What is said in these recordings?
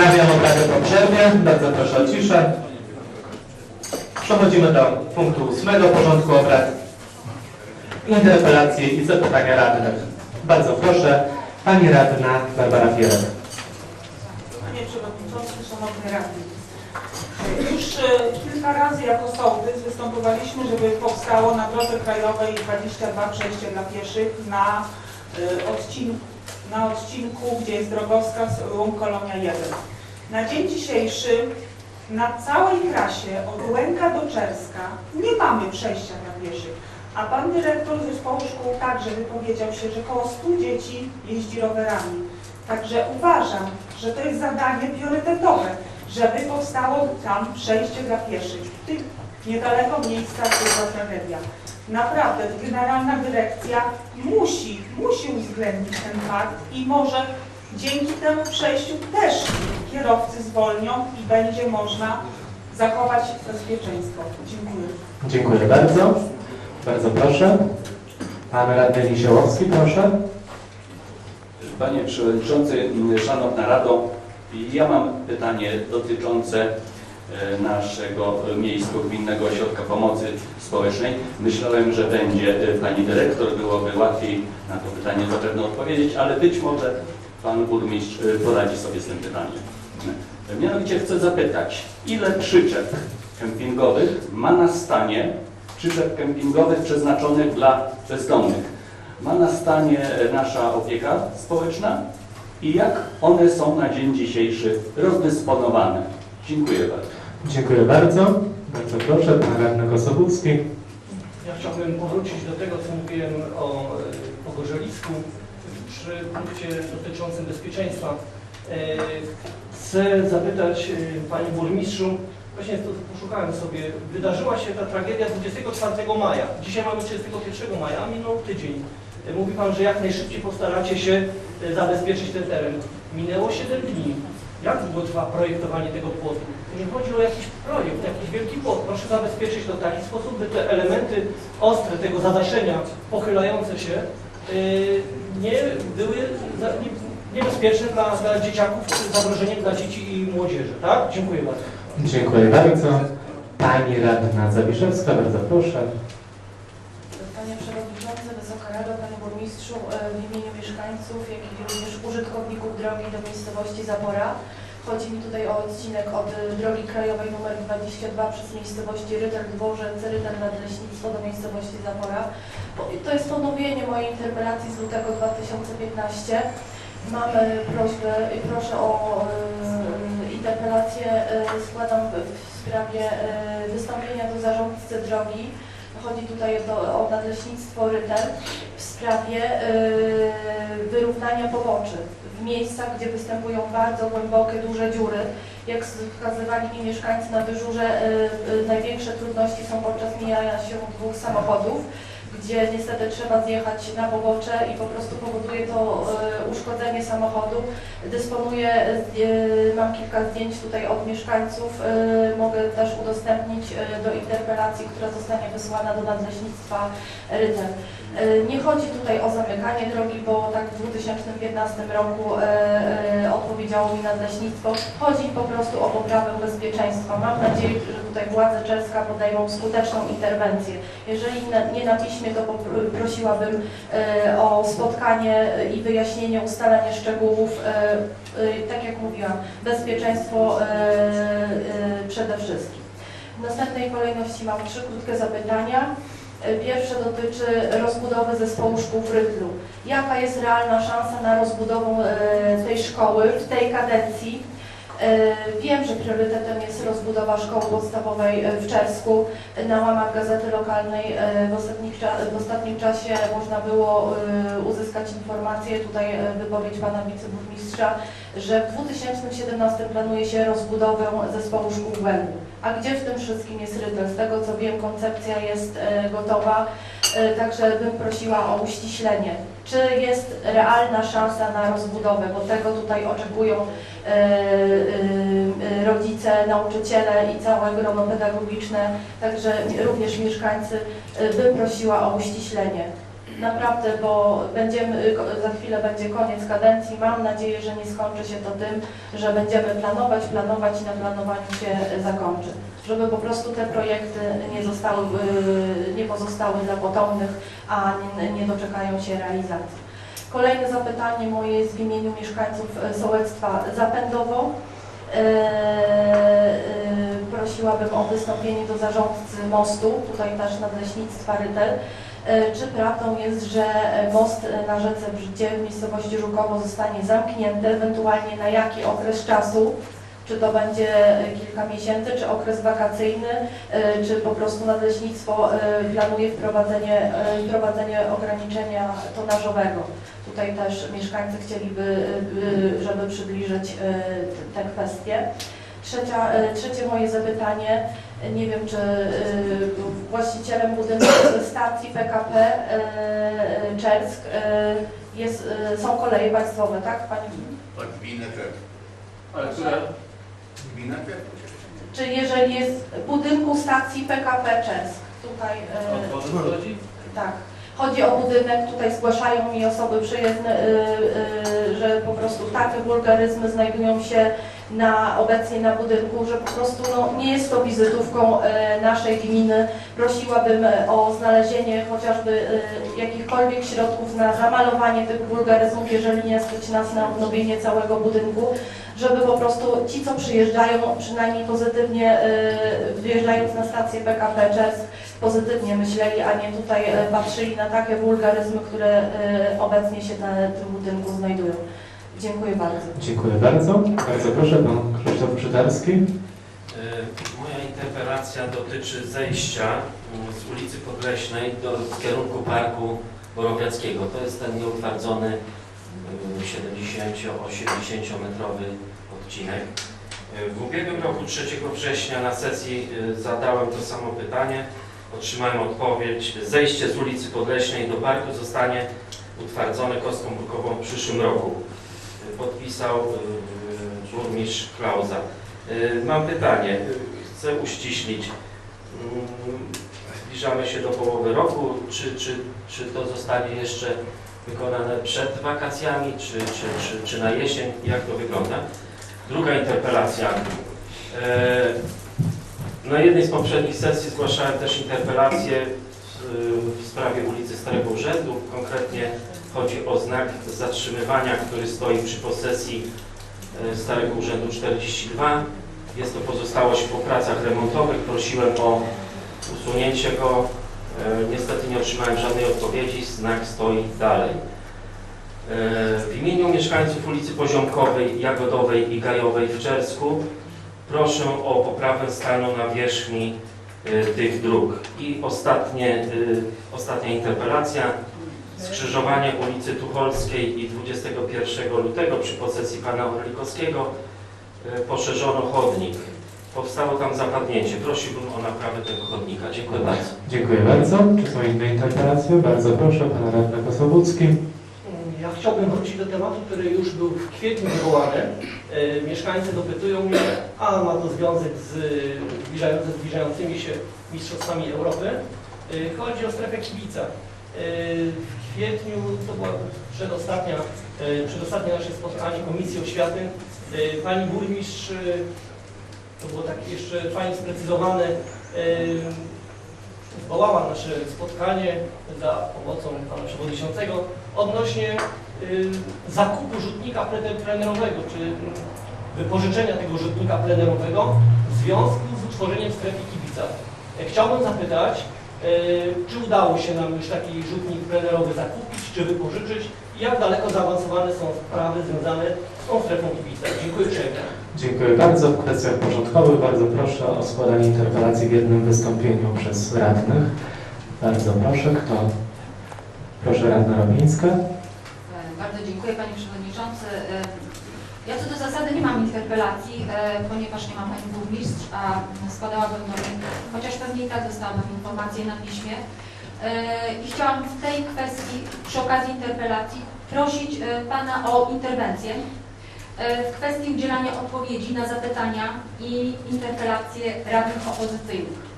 Wznawiam obrady po przerwie. Bardzo proszę o ciszę. Przechodzimy do punktu ósmego porządku obrad. Interpelacje i zapytania radnych. Bardzo proszę, Pani Radna Barbara Fierek. Panie Przewodniczący, Szanowny Radny. Już e, kilka razy jako sołtys występowaliśmy, żeby powstało na drodze krajowej 22 przejście dla pieszych na, e, odcinku, na odcinku, gdzie jest drogowskaz Łąk Kolonia 1. Na dzień dzisiejszy na całej trasie od Łęka do Czerska nie mamy przejścia dla pieszych. A pan dyrektor zespołu szkół także wypowiedział się, że około 100 dzieci jeździ rowerami. Także uważam, że to jest zadanie priorytetowe, żeby powstało tam przejście dla pieszych. Niedaleko miejsca, gdzie była tragedia. Naprawdę, generalna dyrekcja musi, musi uwzględnić ten fakt i może dzięki temu przejściu też kierowcy zwolnią i będzie można zachować bezpieczeństwo. Dziękuję. Dziękuję bardzo. Bardzo proszę. Pan Radny Niesiołowski, proszę. Panie Przewodniczący, Szanowna Rado, ja mam pytanie dotyczące e, naszego Miejsko-Gminnego Ośrodka Pomocy Społecznej. Myślałem, że będzie e, Pani Dyrektor, byłoby łatwiej na to pytanie zapewne odpowiedzieć, ale być może Pan Burmistrz e, poradzi sobie z tym pytaniem. Mianowicie chcę zapytać, ile przyczep kempingowych ma na stanie przyczep kempingowych przeznaczonych dla bezdomnych? ma na stanie nasza opieka społeczna i jak one są na dzień dzisiejszy rozdysponowane. Dziękuję bardzo. Dziękuję bardzo. Bardzo proszę, Pan Radny Kosobówski. Ja chciałbym powrócić do tego, co mówiłem o e, pogorzelisku przy punkcie dotyczącym bezpieczeństwa. E, Chcę zapytać e, Panie Burmistrzu, właśnie to poszukałem sobie, wydarzyła się ta tragedia 24 maja. Dzisiaj mamy 31 maja, a minął tydzień. E, Mówi Pan, że jak najszybciej postaracie się e, zabezpieczyć ten teren. Minęło 7 dni. Jak długo trwa projektowanie tego płotu? Nie chodzi o jakiś projekt, jakiś wielki płot. Proszę zabezpieczyć to w taki sposób, by te elementy ostre tego zadaszenia, pochylające się, yy, nie były niebezpieczne dla, dla dzieciaków, czy zagrożeniem dla dzieci i młodzieży. Tak? Dziękuję bardzo. Dziękuję bardzo. Pani Radna Zawiszewska, bardzo proszę. Panie Przewodniczący, Wysoka Rado, Panie Burmistrzu, e, w imieniu mieszkańców, jak i również użytkowników drogi do miejscowości Zapora. Chodzi mi tutaj o odcinek od e, drogi krajowej nr 22 przez miejscowości Rytel Dworzec, Rytel Nadleśnictwo do miejscowości Zapora. To jest ponowienie mojej interpelacji z lutego 2015. Mamy prośbę i proszę o e, interpelację e, składam w sprawie e, wystąpienia do zarządcy drogi Chodzi tutaj do, o nadleśnictwo Rytel w sprawie y, wyrównania poboczy w miejscach, gdzie występują bardzo głębokie, duże dziury. Jak wskazywali mi mieszkańcy na dyżurze, y, y, największe trudności są podczas mijania się dwóch samochodów, gdzie niestety trzeba zjechać na pobocze i po prostu powoduje to y, uszkodzenie samochodu. Dysponuję, y, mam kilka zdjęć tutaj od mieszkańców, y, mogę też udostępnić do interpelacji, która zostanie wysłana do nadleśnictwa Rytel. Y, Nie chodzi tutaj o zamykanie drogi, bo tak w 2015 roku odpowiedziało mi nadleśnictwo. Chodzi po prostu o poprawę bezpieczeństwa. Mam nadzieję, że tutaj władze czerska podejmą skuteczną interwencję. Jeżeli nie na piśmie, to prosiłabym e, o spotkanie i wyjaśnienie, ustalenie szczegółów. e, e, Tak jak mówiłam, bezpieczeństwo przede wszystkim. W następnej kolejności mam trzy krótkie zapytania. Pierwsze dotyczy rozbudowy zespołu szkół w Rydlu. Jaka jest realna szansa na rozbudowę tej szkoły w tej kadencji? E, Wiem, że priorytetem jest rozbudowa szkoły podstawowej e, w Czersku. Na łamach gazety lokalnej e, w, w ostatnim czasie można było uzyskać informację, tutaj wypowiedź pana wiceburmistrza, że w 2017 planuje się rozbudowę zespołu szkół w Łęgu. A gdzie w tym wszystkim jest Rytel? Z tego co wiem, koncepcja jest gotowa, także bym prosiła o uściślenie. Czy jest realna szansa na rozbudowę, bo tego tutaj oczekują e, e, rodzice, nauczyciele i całe grono pedagogiczne, także również mieszkańcy, bym prosiła o uściślenie. Naprawdę, bo będziemy, za chwilę będzie koniec kadencji. Mam nadzieję, że nie skończy się to tym, że będziemy planować, planować i na planowaniu się zakończy. Żeby po prostu te projekty nie zostały, y, nie pozostały dla potomnych, a nie, nie doczekają się realizacji. Kolejne zapytanie moje jest w imieniu mieszkańców e, sołectwa Zapędowo. E, e, Prosiłabym o wystąpienie do zarządcy mostu, tutaj też nadleśnictwa Rytel. E, Czy prawdą jest, że most na rzece Brzydzie w miejscowości Żukowo zostanie zamknięty, ewentualnie na jaki okres czasu? Czy to będzie e, kilka miesięcy, czy okres wakacyjny, e, czy po prostu nadleśnictwo planuje wprowadzenie, wprowadzenie ograniczenia tonażowego? Tutaj też mieszkańcy chcieliby, żeby przybliżyć te kwestie. Trzecia, trzecie moje zapytanie, nie wiem czy y, właścicielem budynku stacji PKP y, y, Czersk y, jest, są koleje państwowe, tak Pani? Tak, gminę też. Ale które? Też. Czy jeżeli jest w budynku stacji PKP Czersk, tutaj wody chodzi? Tak. Chodzi o budynek, tutaj zgłaszają mi osoby przyjezdne, y, y, że po prostu takie wulgaryzmy znajdują się na, obecnie na budynku, że po prostu no, nie jest to wizytówką y, naszej gminy. Prosiłabym y, o znalezienie chociażby y, jakichkolwiek środków na zamalowanie tych wulgaryzmów, jeżeli nie stać nas na odnowienie całego budynku, żeby po prostu ci, co przyjeżdżają, przynajmniej pozytywnie wjeżdżając na stację PKP Czersk, pozytywnie myśleli, a nie tutaj e, patrzyli na takie wulgaryzmy, które e, obecnie się na tym budynku znajdują. Dziękuję bardzo. Dziękuję bardzo. Bardzo proszę, pan Krzysztof Przydarski. E, Moja interpelacja dotyczy zejścia mm, z ulicy Podleśnej do w kierunku Parku Borowiackiego. To jest ten nieutwardzony mm, 70-80 metrowy odcinek. E, W ubiegłym roku 3 września na sesji e, zadałem to samo pytanie. Otrzymałem odpowiedź. Zejście z ulicy Podleśnej do parku zostanie utwardzone kostką brukową w przyszłym roku. Podpisał e, burmistrz Klauza. Y, Mam pytanie, y, chcę uściślić. Zbliżamy się do połowy roku. Czy, czy, czy to zostanie jeszcze wykonane przed wakacjami, czy, czy, czy, czy na jesień? Jak to wygląda? Druga interpelacja. Na jednej z poprzednich sesji zgłaszałem też interpelację w sprawie ulicy Starego Urzędu. Konkretnie chodzi o znak zatrzymywania, który stoi przy posesji e, Starego Urzędu 42. Jest to pozostałość po pracach remontowych. Prosiłem o usunięcie go. E, Niestety nie otrzymałem żadnej odpowiedzi. Znak stoi dalej. E, W imieniu mieszkańców ulicy Poziomkowej, Jagodowej i Gajowej w Czersku proszę o poprawę stanu na wierzchni e, tych dróg. I ostatnie, ostatnia interpelacja. Skrzyżowanie ulicy Tucholskiej i 21 lutego przy posesji pana Orlikowskiego e, poszerzono chodnik. Powstało tam zapadnięcie. Prosiłbym o naprawę tego chodnika. Dziękuję bardzo. Dziękuję bardzo. Czy są inne interpelacje? Bardzo proszę, pan radny Kosobucki. Ja chciałbym wrócić do tematu, który już był w kwietniu wywołany. E, Mieszkańcy dopytują mnie, a ma to związek z zbliżający, zbliżającymi się Mistrzostwami Europy. E, Chodzi o strefę kibica. Kwietniu, to była przedostatnia, e, przedostatnie nasze spotkanie Komisji Oświaty. E, Pani burmistrz, e, to było tak jeszcze fajnie sprecyzowane, zwołała nasze spotkanie za pomocą pana przewodniczącego odnośnie zakupu rzutnika ple- plenerowego, czy y, wypożyczenia tego rzutnika plenerowego w związku z utworzeniem strefy kibica. Chciałbym zapytać, czy udało się nam już taki rzutnik plenerowy zakupić, czy wypożyczyć i jak daleko zaawansowane są sprawy związane z tą strefą kibica. Dziękuję uprzejmie. Dziękuję bardzo. W kwestiach porządkowych bardzo proszę o składanie interpelacji w jednym wystąpieniu przez radnych. Bardzo proszę. Kto? Proszę radna Robińska. E, Bardzo dziękuję Panie Przewodniczący. E, Ja co do zasady nie mam interpelacji, e, ponieważ nie ma Pani Burmistrz, a składałabym do niej, chociaż pewnie i tak dostałabym informację na piśmie. E, I chciałam w tej kwestii, przy okazji interpelacji, prosić e, Pana o interwencję w kwestii udzielania odpowiedzi na zapytania i interpelacje radnych opozycyjnych.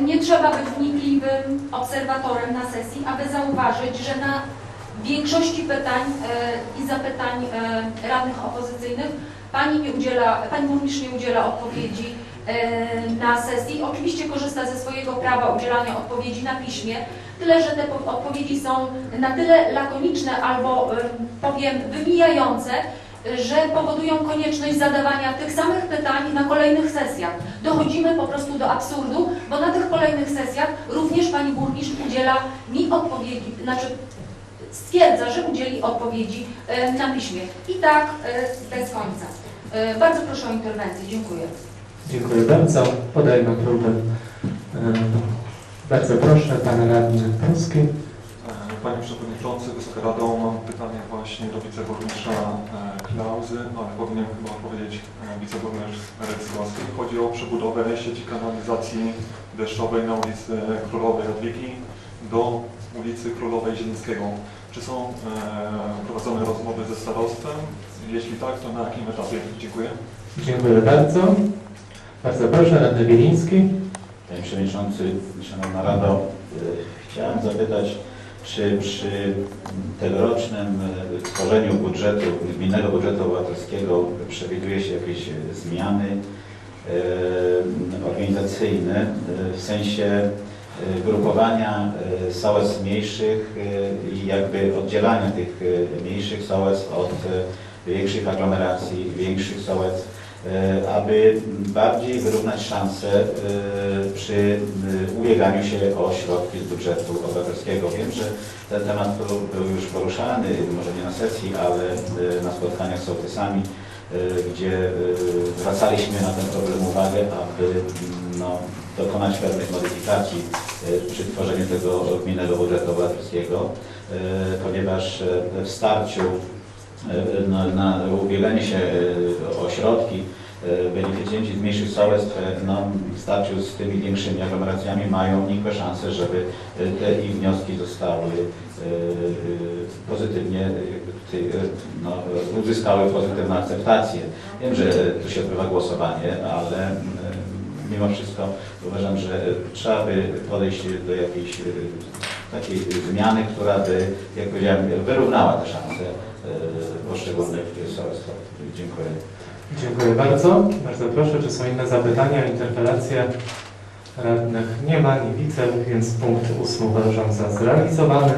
Nie trzeba być wnikliwym obserwatorem na sesji, aby zauważyć, że na większości pytań i zapytań radnych opozycyjnych pani nie udziela, pani burmistrz nie udziela odpowiedzi e, na sesji. Oczywiście korzysta ze swojego prawa udzielania odpowiedzi na piśmie, tyle że te po- odpowiedzi są na tyle lakoniczne albo powiem wymijające, że powodują konieczność zadawania tych samych pytań na kolejnych sesjach. Dochodzimy po prostu do absurdu, bo na tych kolejnych sesjach również pani burmistrz udziela mi odpowiedzi, znaczy stwierdza, że udzieli odpowiedzi na piśmie. I tak e, bez końca. E, Bardzo proszę o interwencję. Dziękuję. Dziękuję bardzo. Podajmy próbę. E, Bardzo proszę, pan radny Polski. E, Panie Przewodniczący, Wysoka Rado, mam pytanie właśnie do wiceburmistrza Klauzy, no ale powinien chyba odpowiedzieć wiceburmistrz Recygowski. Chodzi o przebudowę sieci kanalizacji deszczowej na ulicy Królowej Jadwigi do ulicy Królowej Zielińskiego. Czy są e, prowadzone rozmowy ze starostwem? Jeśli tak, to na jakim etapie? Dziękuję. Dziękuję bardzo. Bardzo proszę, radny Wieliński. Panie Przewodniczący, Szanowna Rado, y, chciałem zapytać, czy przy tegorocznym y, tworzeniu budżetu, gminnego budżetu obywatelskiego przewiduje się jakieś zmiany organizacyjne w sensie grupowania y, sołectw mniejszych y, i jakby oddzielania tych mniejszych sołectw od większych aglomeracji, większych sołectw, e, aby bardziej wyrównać szanse e, przy e, ubieganiu się o środki z budżetu obywatelskiego. Wiem, że ten temat był, już poruszany, może nie na sesji, ale e, na spotkaniach z sołtysami, e, gdzie e, zwracaliśmy na ten problem uwagę, aby mm, no, dokonać pewnych modyfikacji e, przy tworzeniu tego gminnego budżetu obywatelskiego, ponieważ w starciu na, na się o środki beneficjenci z mniejszych sołectw no, w starciu z tymi większymi aglomeracjami mają nikłe szanse, żeby te ich wnioski zostały pozytywnie, e, e, no, uzyskały pozytywną akceptację. Wiem, że tu się odbywa głosowanie, ale mm, mimo wszystko uważam, że trzeba by podejść do jakiejś e, takiej zmiany, która by, jak powiedziałem, wyrównała te szanse e, poszczególnych sołectw. Dziękuję. Dziękuję bardzo. Bardzo proszę, czy są inne zapytania, interpelacje? Radnych nie ma, nie widzę, więc punkt ósmy uważam za zrealizowany.